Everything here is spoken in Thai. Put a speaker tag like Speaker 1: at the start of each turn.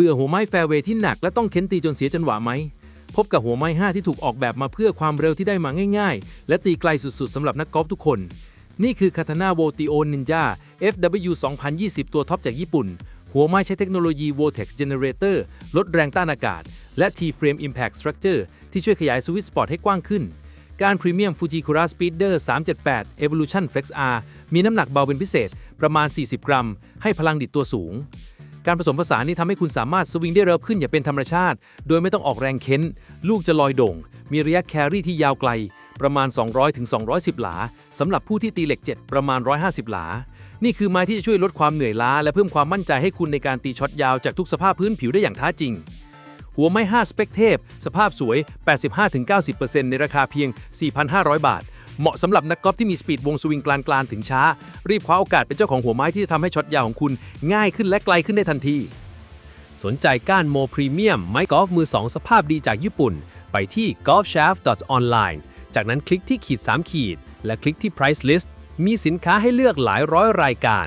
Speaker 1: บื่อหัวไม้แฟร์เวย์ที่หนักและต้องเค้นตีจนเสียจังหวะไหม พบกับหัวไม้ 5 ที่ถูกออกแบบมาเพื่อความเร็วที่ได้มาง่าย ๆ และตีไกลสุดๆสำหรับนักกอล์ฟทุกคน นี่คือ Katana v o t i o Ninja FW 2020 ตัวท็อปจากญี่ปุ่น หัวไม้ใช้เทคโนโลยี Vortex Generator ลดแรงต้านอากาศ และ T-Frame Impact Structure ที่ช่วยขยายสวิตช์สปอร์ตให้กว้างขึ้นการพรีเมียม Fujikura Speeder 378 Evolution Flex R มีน้ำหนักเบาเป็นพิเศษประมาณ 40 กรัม ให้พลังดิดตัวสูง การผสมผสานนี้ทำให้คุณสามารถสวิงได้เร็วขึ้นอย่างเป็นธรรมชาติ โดยไม่ต้องออกแรงเค้น ลูกจะลอยโด่ง มีระยะแครี่ที่ยาวไกล ประมาณ 200ถึง210 หลาสำหรับผู้ที่ตีเหล็ก 7 ประมาณ 150 หลา นี่คือไม้ที่จะช่วยลดความเหนื่อยล้า และเพิ่มความมั่นใจให้คุณในการตีช็อตยาวจากทุกสภาพพื้นผิวได้อย่างท้าจริง หัวไม้ 5 สเปคเทพ สภาพสวย 85-90%ในราคาเพียง 4,500 บาท เหมาะสำหรับนักกอล์ฟที่มีสปีดวงสวิงกลานๆถึงช้า รีบคว้าโอกาสเป็นเจ้าของหัวไม้ที่จะทำให้ช็อตยาวของคุณง่ายขึ้นและไกลขึ้นได้ทันที
Speaker 2: สนใจก้านโมพรีเมียมไม้กอล์ฟมือ2สภาพดีจากญี่ปุ่น ไปที่ golfshaft.online จากนั้นคลิกที่ขีด 3 ขีด และคลิกที่ price list มีสินค้าให้เลือกหลายร้อยรายการ